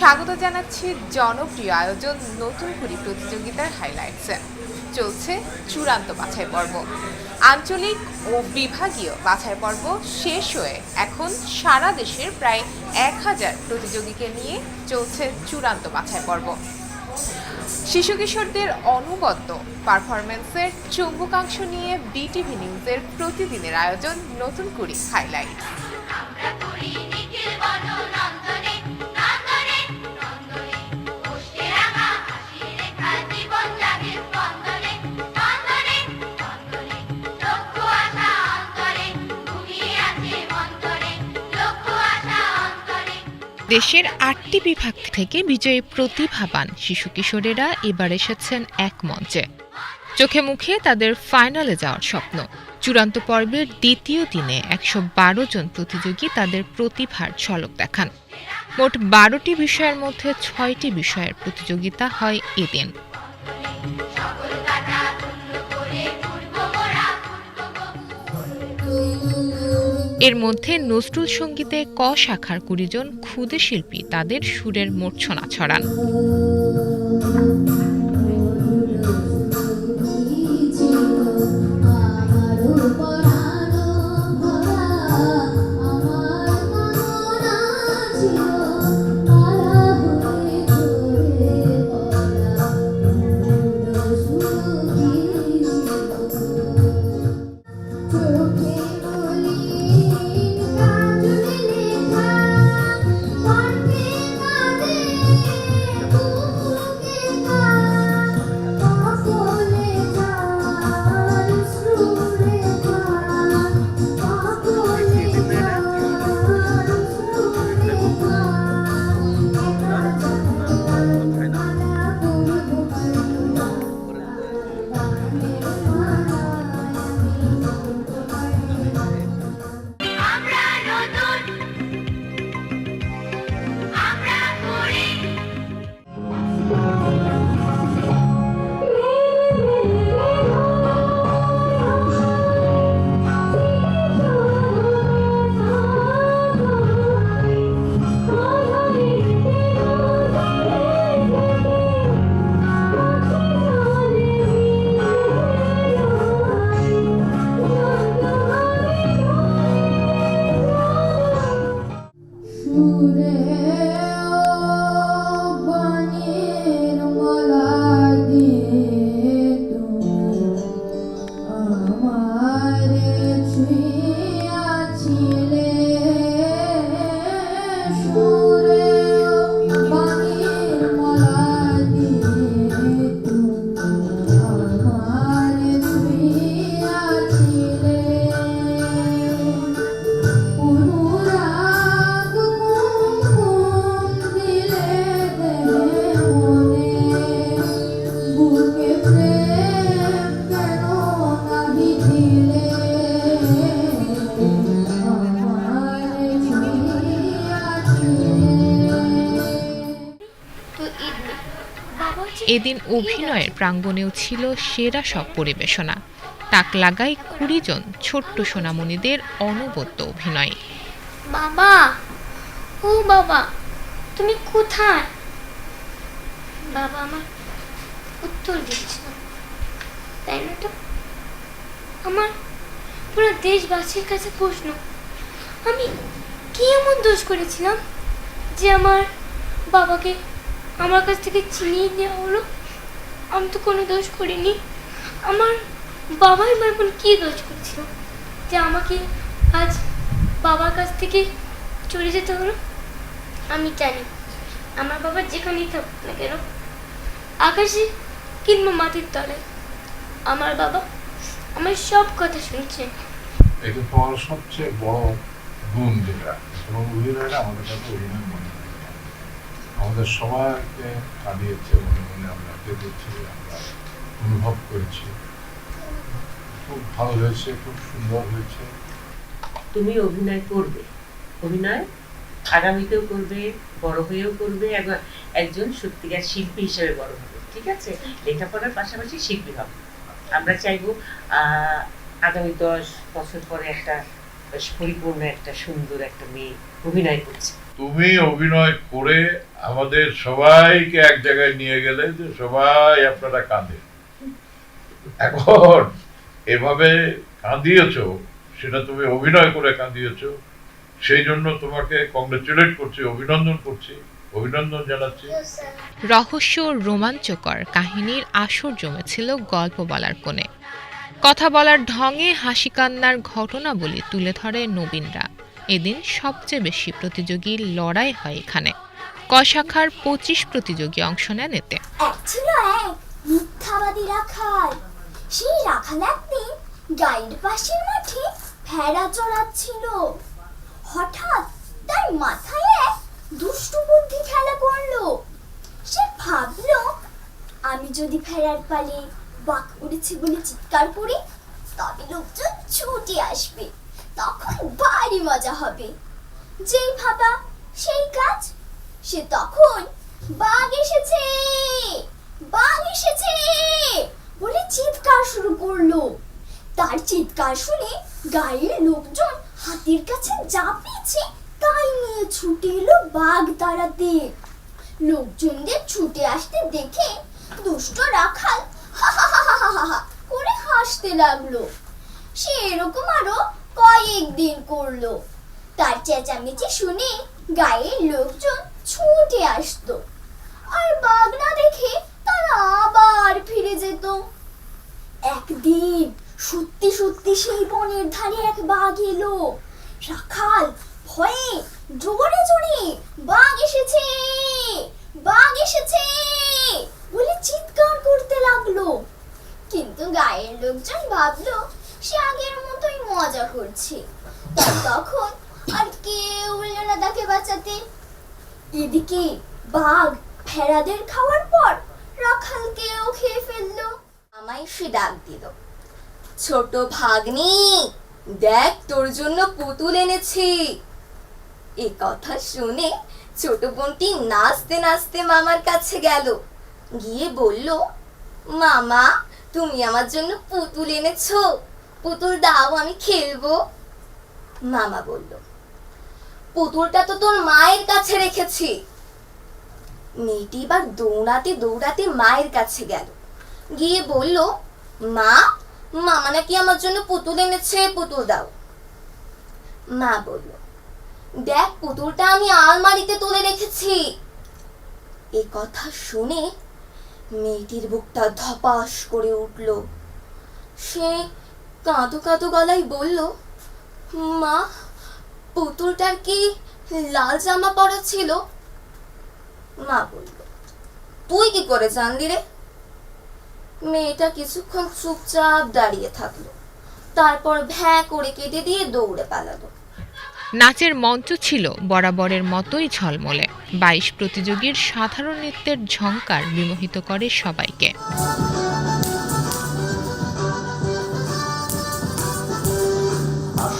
স্বাগত জানাচ্ছি জনপ্রিয় আয়োজন নতুন কুড়ি প্রতিযোগিতার হাইলাইটসে চলছে চূড়ান্ত বাছাই পর্ব। আঞ্চলিক ও বিভাগীয় বাছাই পর্ব শেষ হয়ে এখন সারা দেশের প্রায় এক হাজার প্রতিযোগীকে নিয়ে চলছে চূড়ান্ত বাছাই পর্ব। শিশু কিশোরদের অনবদ্য পারফরমেন্সের চুম্বকাংশ নিয়ে বিটিভি নিউজের প্রতিদিনের আয়োজন নতুন কুড়ি হাইলাইট দেশের আটটি বিভাগ থেকে বিজয়ী প্রতিভাবান শিশু কিশোরেরা, এবার এসেছেন এক মঞ্চে। চোখে মুখে তাদের ফাইনালে যাওয়ার স্বপ্ন। চূড়ান্ত পর্বের দ্বিতীয় দিনে একশো বারো জন প্রতিযোগী তাদের প্রতিভার ঝলক দেখান। মোট বারোটি বিষয়ের মধ্যে ছয়টি বিষয়ের প্রতিযোগিতা হয় এদিন। এর মধ্যে নজরুল সঙ্গীতে ক শাখার কুড়িজন ক্ষুদে শিল্পী তাদের সুরের মূর্ছনা ছড়ান। এদিন অভিনয়ের প্রাঙ্গণেও ছিল সেরা সব পরিবেশনা। তাক লাগায় কুড়ি জন ছোট্ট সোনামণিদের অনবদ্য অভিনয়। বাবা ও বাবা, তুমি কোথায়? বাবা আমার উত্তর দিচ্ছে তাই না তো? আমার পুরো দেশবাসীর কাছে প্রশ্ন, আমি কি এমন দোষ করেছিলাম যে আমার বাবাকে আমার কাছ থেকে চিনিয়ে নেওয়া হলো। আমি তো কোনো দোষ করিনি। আমার বাবাই বা এমন কী দোষ করেছিল যে আমাকে আজ বাবার কাছ থেকে চলে যেতে হলো? আমি জানি। আমার বাবা যেখানেই থাকুক না কেন, আকাশে কিংবা মাটির তলে আমার বাবা আমার সব কথা শুনছে। এটা তোমার সবচেয়ে বড় গুণ যেটা। এবং অভিনয়টা আমাদের কাছে অভিনয় মনে। আমাদের সবাইকে কাঁদিয়েছে মনে মনে আমরা কেঁদেছি আমরা অনুভব করেছি। খুব ভালো হয়েছে, খুব সুন্দর হয়েছে। তুমি অভিনয় করবে। অভিনয় আগামীতেও করবে, বড় হয়েও করবে একজন সত্যিকার শিল্পী হিসেবে বড় হবে, ঠিক আছে? লেখাপড়ার পাশাপাশি শিল্পী হবে। আমরা চাইব আগামী দশ বছর পরে একটা পরিপূর্ণ একটা সুন্দর একটা মেয়ে অভিনয় করছে। তুমি অভিনয় করে আমাদের সবাইকে এক জায়গায় নিয়ে গেলে যে সবাই আপনারা কাঁদে। এখন এভাবে কাঁদিয়েছো, সেটা তুমি অভিনয় করে কাঁদিয়েছো, সেই জন্য তোমাকে কংগ্রেচুলেট করছি, অভিনন্দন করছি, অভিনন্দন জানাচ্ছি। রহস্য রোমাঞ্চকর কাহিনীর আসর জমেছিল গল্প বলার কোণে। কথা বলার ঢঙে হাসি কান্নার ঘটনাবলী তুলে ধরে নবীনরা। এদিন সবচেয়ে বেশি প্রতিযোগীর লড়াই হয় এখানে। ক শাখার পঁচিশ প্রতিযোগী অংশ নেন এতে। মিথ্যাবাদী রাখাল। সেই রাখাল একদিন গাইড পাশের মাঠে ভেড়া চড়াচ্ছিল। হঠাৎ তার মাথায় এক দুষ্টু বুদ্ধি খেলা করল সে ভাবলো, আমি যদি ভেড়ার পালে বাঘ উড়েছে বলে চিৎকার করি, তবে লোকজন ছুটে আসবে। তখন ভারী মজা হবে। যেই ভাবা সেই কাজ, সে তখন বাঘ এসেছে। বাঘ এসেছে বলে চিৎকার শুরু করল। তার চিৎকার শুনে গায়ের লোকজন হাতির কাছে চাপিয়েছে, তাই নিয়ে ছুটে এলো বাঘ তাড়াতে লোকজনদের ছুটে আসতে দেখে দুষ্ট রাখাল হা হা হা হা হা করে হাসতে লাগল। সে এরকম আরও কয়েকদিন করল। তার চেঁচামেচি শুনে গায়ের লোকজন ছুটে আসতো। আর বাঘ না দেখে তারা আবার ফিরে যেত। একদিন সত্যি সত্যি সেই বনের ধারে এক বাঘ এলো। রাখাল ভয়ে জোরে জোরে, বাঘ এসেছে! বাঘ এসেছে! বলে চিৎকার করতে লাগল। কিন্তু গায়ের লোকজন ভাবলো সে আগের মতোই মজা করছে। তখন আর কেউ এলো না তাকে বাঁচাতে। এদিকে বাঘ ভেড়াদের খাওয়ার পর রাখালকেও খেয়ে ফেলল। আমায় সে ডাক দিল, ছোট ভাগ্নি, দেখ তোর জন্য পুতুল এনেছি। এ কথা শুনে ছোট বোনটি নাচতে নাচতে মামার কাছে গেল। গিয়ে বলল, মামা, তুমি আমার জন্য পুতুল এনেছো। পুতুল, দাও, আমি খেলব। মামা বলল, পুতুলটা তো তোর মায়ের কাছে রেখেছি। মেয়েটি এবার দৌড়াতে দৌড়াতে মায়ের কাছে গেল। গিয়ে বলল, মা, মামা নাকি আমার জন্য পুতুল এনেছে, পুতুল দাও। মা বলল, দেখ, পুতুলটা আমি আলমারিতে তুলে রেখেছি। এ কথা শুনে মেয়েটির বুকটা ধপাস করে উঠল। সে কাঁদো কাঁদো গলায় বলল, মা, পুতুলটার কি লাল জামা পরা ছিল? মা বলল, তুই কি করে জানলি রে? মেয়েটা কিছুক্ষণ চুপচাপ দাঁড়িয়ে থাকল। তারপর ভ্যাঁ করে কেটে দিয়ে দৌড়ে পালালো। নাচের মঞ্চ ছিল বরাবরের মতোই ঝলমলে। বাইশ প্রতিযোগীর সাধারণ নৃত্যের ঝংকার বিমোহিত করে সবাইকে।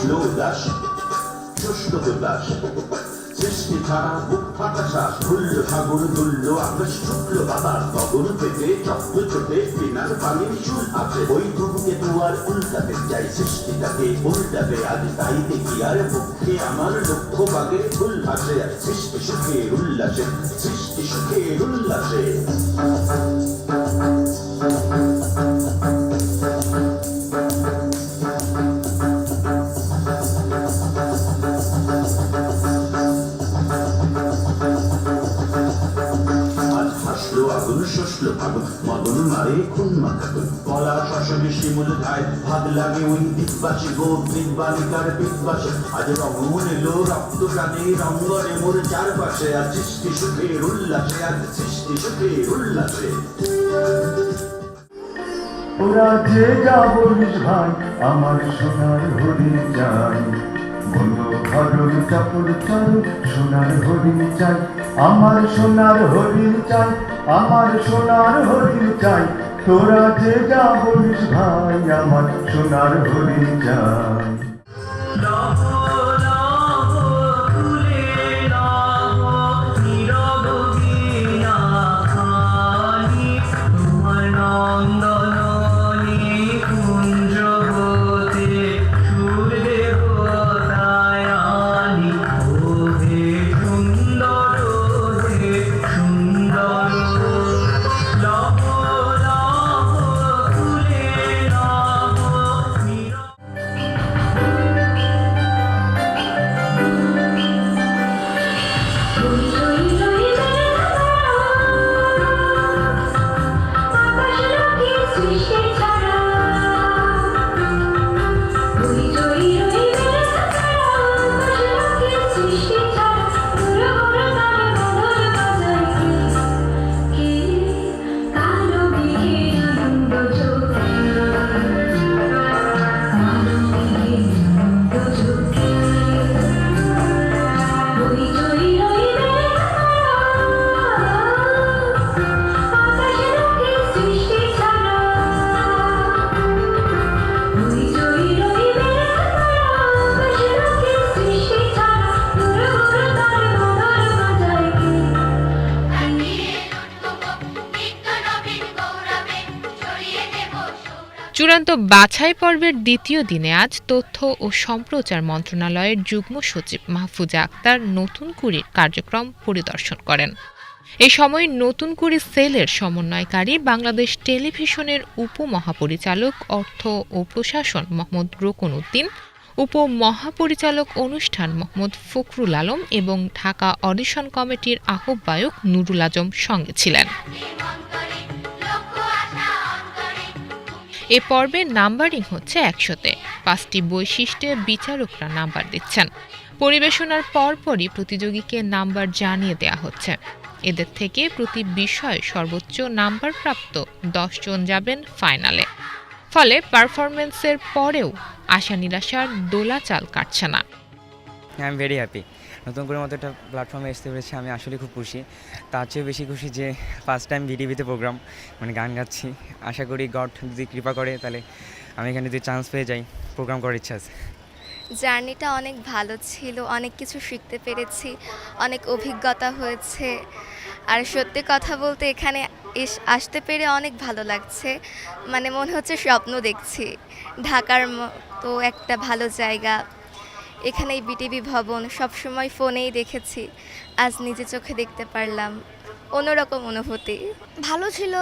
উল্লাস শুষ্ক উল্লাস সৃষ্টি ছাড়া বুক ফাটা শ্বাস ভুলল সাগর দুলল আকাশ শুক্ল বাতাস গগন পেতে চক্র ছোটে পিনার পানির চুল আছে ওই ধুমকে দুয়ার উল্টাতে চাই সৃষ্টিটাকে উল্টাবে আজ তাই দেখি আর পক্ষে আমার লক্ষ্য বাগের ফুল ভাসে সৃষ্টি সুখের উল্লাসে সৃষ্টি সুখের উল্লাসে শিমুল ভাগ লাগে ওই দিকবাসী গোপ দিকবালিকার পিকবাসে আজ রঙমন এলো রক্ত কানে রঙ্গনে মোর চারপাশে আজ সৃষ্টি সুখের উল্লাসে আজ সৃষ্টি সুখের উল্লাসে। ওরা যে যা বলিস ভাই, আমার সোনার হরিণ চাই। ঘরণ চাপড় চল, সোনার হরিণ চাই। আমার সোনার হরিণ চাই, আমার সোনার হরিণ চাই। তোরা যে যা বলিস ভাই আমার সোনার হরি চাই চূড়ান্ত বাছাই পর্বের দ্বিতীয় দিনে আজ তথ্য ও সম্প্রচার মন্ত্রণালয়ের যুগ্ম সচিব মাহফুজা আক্তার নতুন কুড়ির কার্যক্রম পরিদর্শন করেন। এ সময় নতুন কুড়ি সেলের সমন্বয়কারী বাংলাদেশ টেলিভিশনের উপমহাপরিচালক অর্থ ও প্রশাসন মোহাম্মদ রোকন উদ্দিন, উপমহাপরিচালক অনুষ্ঠান মোহাম্মদ ফখরুল আলম এবং ঢাকা অডিশন কমিটির আহ্বায়ক নুরুল আজম সঙ্গে ছিলেন। এ পর্বের নাম্বারিং হচ্ছে একশোতে। পাঁচটি বৈশিষ্ট্যে বিচারকরা নাম্বার দিচ্ছেন। পরিবেশনার পরপরই প্রতিযোগীকে নাম্বার জানিয়ে দেয়া হচ্ছে। এদের থেকে প্রতি বিষয়ে সর্বোচ্চ নাম্বার প্রাপ্ত জন যাবেন ফাইনালে। ফলে পারফরমেন্সের পরেও আশা নিরাশার দোলাচাল কাটছে না। আই এম ভেরি হ্যাপি নতুন করে মতো একটা প্ল্যাটফর্মে আসতে পেরেছি, আমি আসলে খুব খুশি। তার চেয়ে বেশি খুশি যে ফার্স্ট টাইম বিটিভিতে প্রোগ্রাম মানে গান গাচ্ছি। আশা করি গড যদি কৃপা করে, তাহলে আমি এখানে যদি চান্স পেয়ে যাই প্রোগ্রাম করার ইচ্ছা আছে। জার্নিটা অনেক ভালো ছিল, অনেক কিছু শিখতে পেরেছি, অনেক অভিজ্ঞতা হয়েছে। আর সত্যি কথা বলতে এখানে এস, আসতে পেরে অনেক ভালো লাগছে। মানে মনে হচ্ছে স্বপ্ন দেখছি, ঢাকার মতো একটা ভালো জায়গা। এখানে এই বিটিভি ভবন সবসময় ফোনেই দেখেছি। আজ নিজে চোখে দেখতে পারলাম অন্যরকম অনুভূতি। ভালো ছিল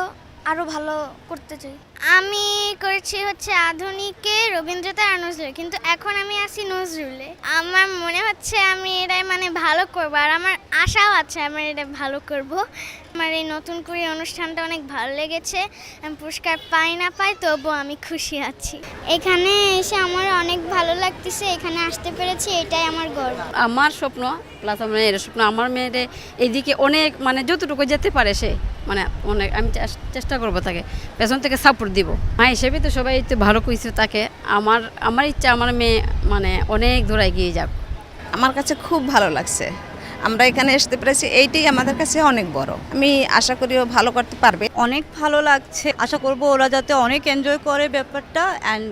আরও ভালো করতে চাই। আমি করেছি হচ্ছে আধুনিকে রবীন্দ্রতা আর নজরুল কিন্তু এখন আমি আছি নজরুলে। আমার মনে হচ্ছে আমি এটাই মানে ভালো করব আর আমার আশাও আছে আমি এটা ভালো করব। আমার এই নতুন করে অনুষ্ঠানটা অনেক ভালো লেগেছে। আমি পুরস্কার পাই না পাই তবুও আমি খুশি আছি। এখানে এসে আমার অনেক ভালো লাগতেছে এখানে আসতে পেরেছি এটাই আমার গর্ব। আমার স্বপ্ন প্লাস আমার মেয়ের স্বপ্ন আমার মেয়ের এইদিকে অনেক মানে যতটুকু যেতে পারে সে মানে অনেক আমি চেষ্টা করব তাকে পেছন থেকে সাপোর্ট দিব। মা হিসেবে তো সবাই তো ভালো কইছে তাকে আমার আমার ইচ্ছা আমার মেয়ে মানে অনেক দূর এগিয়ে যাক। আমার কাছে খুব ভালো লাগছে। আমরা এখানে আসতে পেরেছি এইটাই আমাদের কাছে অনেক বড়। আমি আশা করি ও ভালো করতে পারবে। অনেক ভালো লাগছে। আশা করব ওরা যাতে অনেক এনজয় করে ব্যাপারটা অ্যান্ড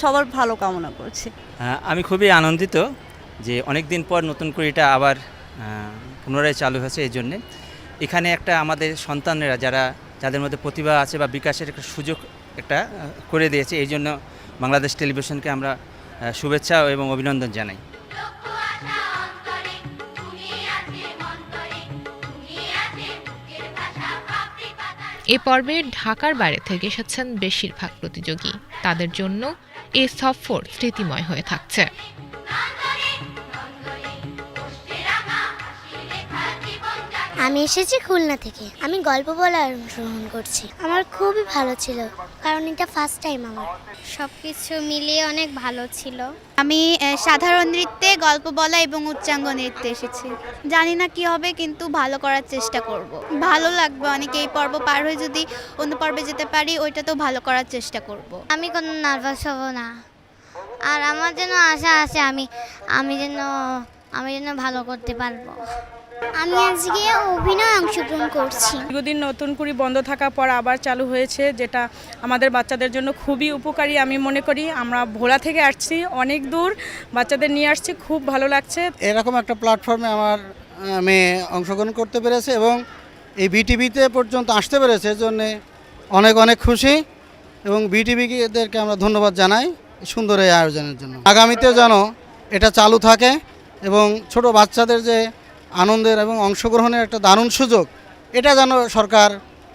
সবার ভালো কামনা করছি। হ্যাঁ, আমি খুবই আনন্দিত যে অনেক দিন পর নতুন করে এটা আবার পুনরায় চালু হয়েছে এই জন্যে। এখানে একটা আমাদের সন্তানেরা যারা যাদের মধ্যে প্রতিভা আছে বা বিকাশের একটা সুযোগ একটা করে দিয়েছে এই জন্য বাংলাদেশ টেলিভিশনকে আমরা শুভেচ্ছা এবং অভিনন্দন জানাই। এ পর্বে ঢাকার বাইরে থেকে এসেছেন বেশিরভাগ প্রতিযোগী। তাদের জন্য এ সফর স্মৃতিময় হয়ে থাকছে। আমি এসেছি খুলনা থেকে। আমি গল্প বলার অংশগ্রহণ করছি। আমার খুবই ভালো ছিল কারণ এটা ফার্স্ট টাইম আমার। সব কিছু মিলিয়ে অনেক ভালো ছিল। আমি সাধারণ নৃত্যে গল্প বলা এবং উচ্চাঙ্গ নৃত্যে এসেছি। জানি না কি হবে কিন্তু ভালো করার চেষ্টা করব। ভালো লাগবে অনেক এই পর্ব পার হয়ে যদি অন্য পর্বে যেতে পারি ওইটাতেও ভালো করার চেষ্টা করব। আমি কোনো নার্ভাস হব না। আর আমার যেন আশা আছে আমি আমি যেন আমি যেন ভালো করতে পারব। আমি আজকে অভিনয় অংশগ্রহণ করছি। দীর্ঘদিন নতুন করে বন্ধ থাকার পর আবার চালু হয়েছে যেটা আমাদের বাচ্চাদের জন্য খুবই উপকারী আমি মনে করি। আমরা ভোলা থেকে আসছি অনেক দূর। বাচ্চাদের নিয়ে আসছি খুব ভালো লাগছে। এরকম একটা প্ল্যাটফর্মে আমার মেয়ে অংশগ্রহণ করতে পেরেছে এবং এই বিটিভিতে পর্যন্ত আসতে পেরেছে এর জন্যে অনেক অনেক খুশি এবং বিটিভিদেরকে আমরা ধন্যবাদ জানাই সুন্দর এই আয়োজনের জন্য। আগামীতে যেন এটা চালু থাকে এবং ছোট বাচ্চাদের যে আনন্দের এবং অংশগ্রহণের একটা দারুণ সুযোগ। এটা যেন সরকার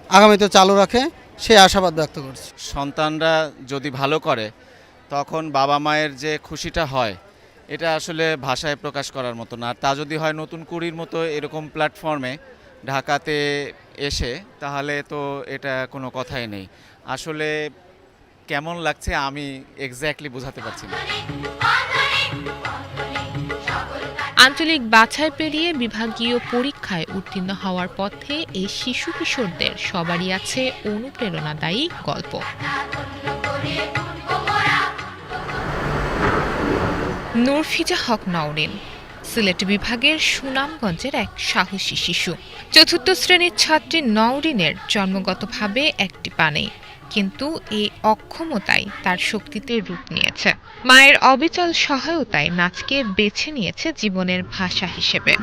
আগামীতে চালু রাখে সেই আশাবাদ ব্যক্ত করছি। সন্তানরা যদি ভালো করে তখন বাবা মায়ের যে খুশিটা হয় এটা আসলে ভাষায় প্রকাশ করার মতো না আর তা যদি হয় নতুন কুড়ির মতো এরকম প্ল্যাটফর্মে ঢাকাতে এসে তাহলে তো এটা কোনো কথাই নেই। আসলে কেমন লাগছে আমি এক্স্যাক্টলি বোঝাতে পারছি না। আঞ্চলিক বাছাই পেরিয়ে বিভাগীয় পরীক্ষায় উত্তীর্ণ হওয়ার পথে এই শিশু কিশোরদের সবারই আছে অনুপ্রেরণাদায়ী গল্প। নুরফিজা হক নওরিন, সিলেট বিভাগের সুনামগঞ্জের এক সাহসী শিশু। চতুর্থ শ্রেণির ছাত্রী নওরিনের জন্মগতভাবে একটি পা নেই কিন্তু এই অক্ষমতাই তার শক্তিতে রূপ নিয়েছে। মায়ের অবিচল সহায়তায় নাচকে বেছে নিয়েছে জীবনের ভাষা হিসেবে।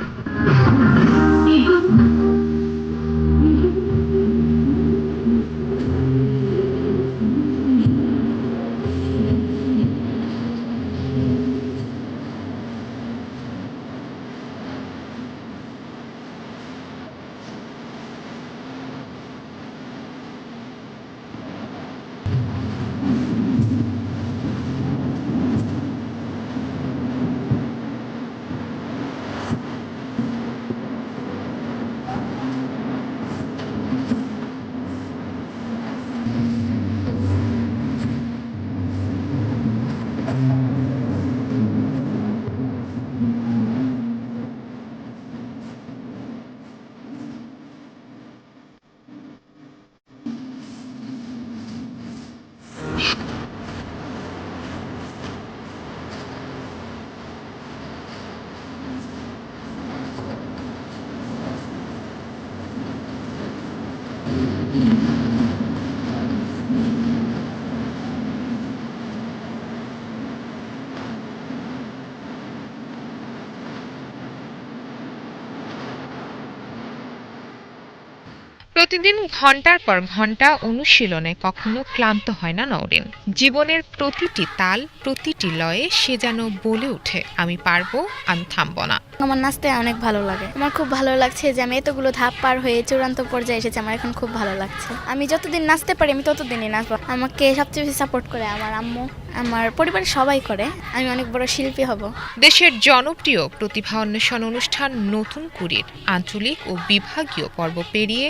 প্রতিদিন ঘণ্টার পর ঘণ্টা অনুশীলনে কখনো ক্লান্ত হয় না নওরিন। জীবনের প্রতিটি তাল, প্রতিটি লয়ে সে যেন বলে ওঠে, আমি পারব, আমি থামব না। আমার নাচতে অনেক ভালো লাগে। আমার খুব ভালো লাগছে যে আমি এতগুলো ধাপ পার হয়ে চূড়ান্ত পর্যায়ে এসেছি আমার এখন খুব ভালো লাগছে। আমি যতদিন নাচতে পারি আমি ততদিনই নাচবো। আমাকে সবচেয়ে বেশি সাপোর্ট করে আমার আম্মু আমার পরিবারের সবাই করে। আমি অনেক বড় শিল্পী হব। দেশের জনপ্রিয় প্রতিভা অন্বেষণ অনুষ্ঠান নতুন কুড়ির আঞ্চলিক ও বিভাগীয় পর্ব পেরিয়ে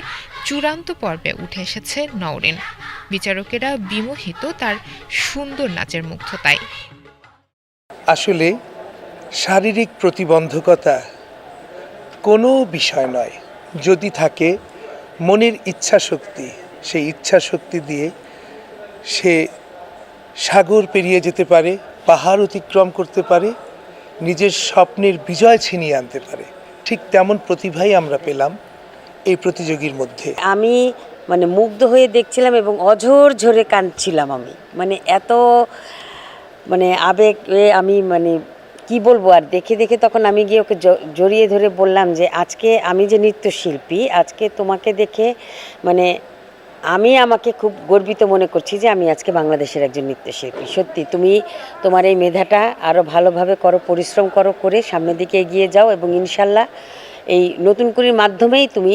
চূড়ান্ত পর্বে উঠে এসেছে নওরেন। বিচারকেরা বিমোহিত তার সুন্দর নাচের মুগ্ধতায়। আসলে শারীরিক প্রতিবন্ধকতা কোনো বিষয় নয়। যদি থাকে, মনের ইচ্ছা শক্তি সেই ইচ্ছা শক্তি দিয়ে সে সাগর পেরিয়ে যেতে পারে, পাহাড় অতিক্রম করতে পারে, নিজের স্বপ্নের বিজয় ছিনিয়ে আনতে পারে। ঠিক তেমন প্রতিভাই আমরা পেলাম এই প্রতিযোগীর মধ্যে। আমি মানে মুগ্ধ হয়ে দেখছিলাম এবং অঝোর ঝরে কাঁদছিলাম আমি। মানে এত মানে আবেগ আমি মানে কি বলব, আর দেখে দেখে তখন আমি গিয়ে ওকে জড়িয়ে ধরে বললাম যে, আজকে আমি যে নৃত্যশিল্পী, আজকে তোমাকে দেখে মানে আমি আমাকে খুব গর্বিত মনে করছি যে, আমি আজকে বাংলাদেশের একজন নৃত্যশিল্পী। সত্যি, তুমি তোমার এই মেধাটা আরও ভালোভাবে করো, পরিশ্রম করো, করে সামনের দিকে এগিয়ে যাও এবং ইনশাল্লাহ এই নতুন কুড়ির মাধ্যমেই তুমি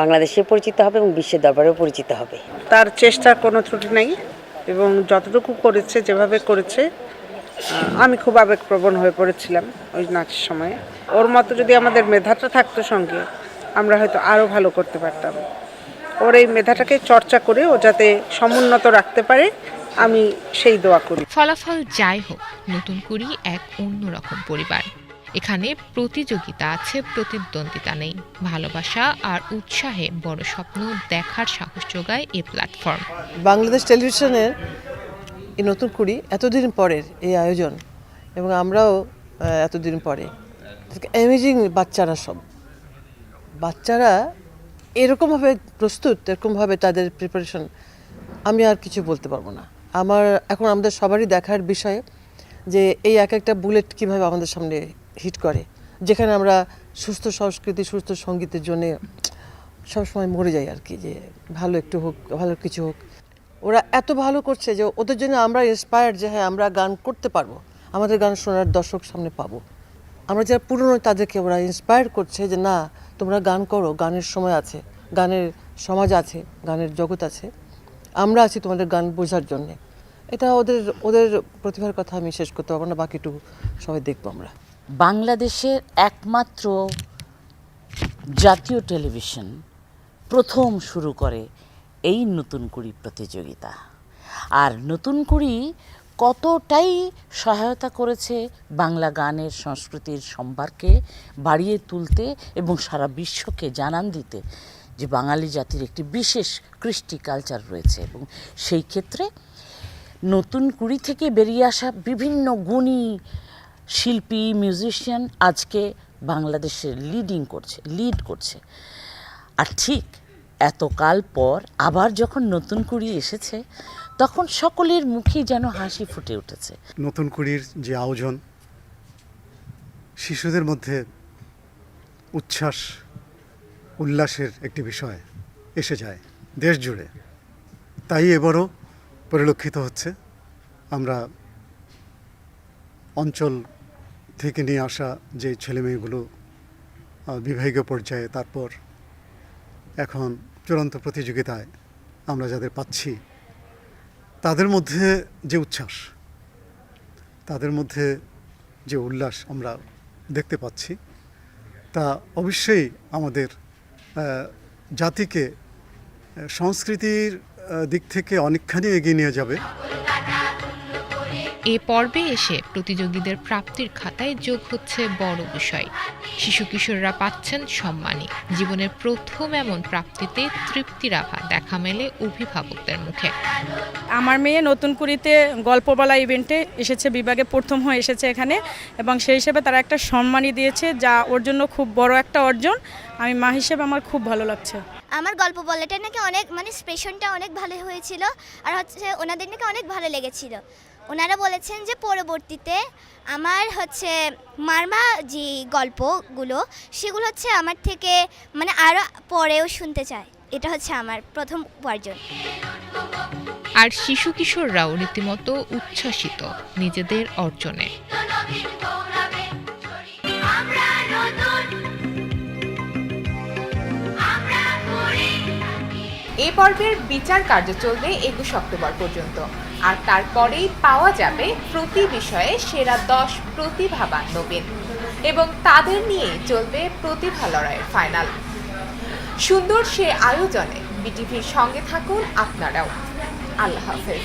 বাংলাদেশে পরিচিত হবে এবং বিশ্বের দরবারেও পরিচিত হবে। তার চেষ্টার কোনো ত্রুটি নাই এবং যতটুকু করেছে, যেভাবে করেছে আমি খুব আবেগপ্রবণ হয়ে পড়েছিলাম ওই নাচের সময়ে। ওর মতো যদি আমাদের মেধাটা থাকতো সঙ্গে আমরা হয়তো আরও ভালো করতে পারতাম। ওর এই মেধাটাকে চর্চা করে ও যাতে সমুন্নত রাখতে পারে আমি সেই দোয়া করি। ফলাফল যাই হোক নতুন করি এক অন্যরকম পরিবার। এখানে প্রতিযোগিতা আছে প্রতিদ্বন্দ্বিতা নেই। ভালোবাসা আর উৎসাহে বড় স্বপ্ন দেখার সাহস যোগায় এ প্ল্যাটফর্ম। বাংলাদেশ টেলিভিশনের এই নতুন কুড়ি এতদিন পরের এই আয়োজন, এবং আমরাও এতদিন পরে। অ্যামেজিং বাচ্চারা সব। বাচ্চারা এরকমভাবে প্রস্তুত, এরকমভাবে তাদের প্রিপারেশন আমি আর কিছু বলতে পারব না। আমার, এখন আমাদের সবারই দেখার বিষয় যে এই এক একটা বুলেট কীভাবে আমাদের সামনে হিট করে, যেখানে আমরা সুস্থ সংস্কৃতি, সুস্থ সঙ্গীতের জন্যে সবসময় মরে যাই আর কি, যে ভালো একটু হোক, ভালো কিছু হোক। ওরা এত ভালো করছে যে ওদের জন্য আমরা ইন্সপায়ার্ড যে হ্যাঁ আমরা গান করতে পারব। আমাদের গান শোনার দর্শক সামনে পাবো। আমরা যারা পুরনো, তাদেরকে ওরা ইন্সপায়ার করছে যে না, তোমরা গান করো, গানের সময় আছে, গানের সমাজ আছে, গানের জগৎ আছে। আমরা আছি তোমাদের গান বোঝার জন্যে। এটা ওদের ওদের প্রতিভার কথা আমি শেষ করতে পারব না, বাকিটুকু সবাই দেখব আমরা। বাংলাদেশের একমাত্র জাতীয় টেলিভিশন প্রথম শুরু করে এই নতুন কুড়ি প্রতিযোগিতা। আর নতুন কুড়ি কতটাই সহায়তা করেছে বাংলা গানের সংস্কৃতির সম্পর্কে বাড়িয়ে তুলতে এবং সারা বিশ্বকে জানান দিতে যে বাঙালি জাতির একটি বিশেষ কৃষ্টি কালচার রয়েছে এবং সেই ক্ষেত্রে নতুন কুড়ি থেকে বেরিয়ে আসা বিভিন্ন গুণী শিল্পী মিউজিশিয়ান আজকে বাংলাদেশে লিডিং করছে লিড করছে। আর ঠিক এতকাল পর আবার যখন নতুন কুড়ি এসেছে, তখন সকলের মুখেই যেন হাসি ফুটে উঠেছে। নতুন কুড়ির যে আয়োজন, শিশুদের মধ্যে উচ্ছ্বাস, উল্লাসের একটি বিষয় এসে যায় দেশ জুড়ে তাই এবারও পরিলক্ষিত হচ্ছে আমরা অঞ্চল থেকে নিয়ে আসা যে ছেলেমেয়েগুলো বিভাগীয় পর্যায়ে, তারপর এখন চূড়ান্ত প্রতিযোগিতায় আমরা যাদের পাচ্ছি, তাদের মধ্যে যে উচ্ছ্বাস, তাদের মধ্যে যে উল্লাস আমরা দেখতে পাচ্ছি, তা অবশ্যই আমাদের জাতিকে, সংস্কৃতির দিক থেকে অনেকখানি এগিয়ে নিয়ে যাবে। এ পর্বে এসে প্রতিযোগীদের প্রাপ্তির খাতায় যোগ হচ্ছে বড় বিষয়। শিশু কিশোররা পাচ্ছেন সম্মানী জীবনের প্রথম এমন প্রাপ্তিতে তৃপ্তির আভা দেখা মেলে অভিভাবকদের মুখে। আমার মেয়ে নতুন কুড়িতে গল্প বলা ইভেন্টে এসেছে বিভাগে প্রথম হয়ে এসেছে এখানে এবং সেই হিসেবে তারা একটা সম্মানই দিয়েছে যা ওর জন্য খুব বড় একটা অর্জন। আমি মা হিসেবে আমার খুব ভালো লাগছে। আমার গল্প বলাটা নাকি অনেক মানে এক্সপ্রেশনটা অনেক ভালো হয়েছিল আর হচ্ছে ওনাদের নাকি অনেক ভালো লেগেছিল। ওনারা বলেছেন যে পরবর্তীতে আমার হচ্ছে মারমা যে গল্পগুলো, সেগুলো হচ্ছে আমার থেকে মানে আরও পরেও শুনতে চায়। এটা হচ্ছে আমার প্রথম উপার্জন। আর শিশু কিশোররাও রীতিমতো উচ্ছ্বসিত নিজেদের অর্জনে। এ পর্বের বিচার কার্য চলবে একুশ অক্টোবর পর্যন্ত। আর তারপরেই পাওয়া যাবে প্রতি বিষয়ে সেরা দশ প্রতিভাবান নবীন এবং তাদের নিয়ে চলবে প্রতিভা লড়াইয়ের ফাইনাল। সুন্দর সে আয়োজনে বিটিভির সঙ্গে থাকুন আপনারাও। আল্লাহ হাফেজ।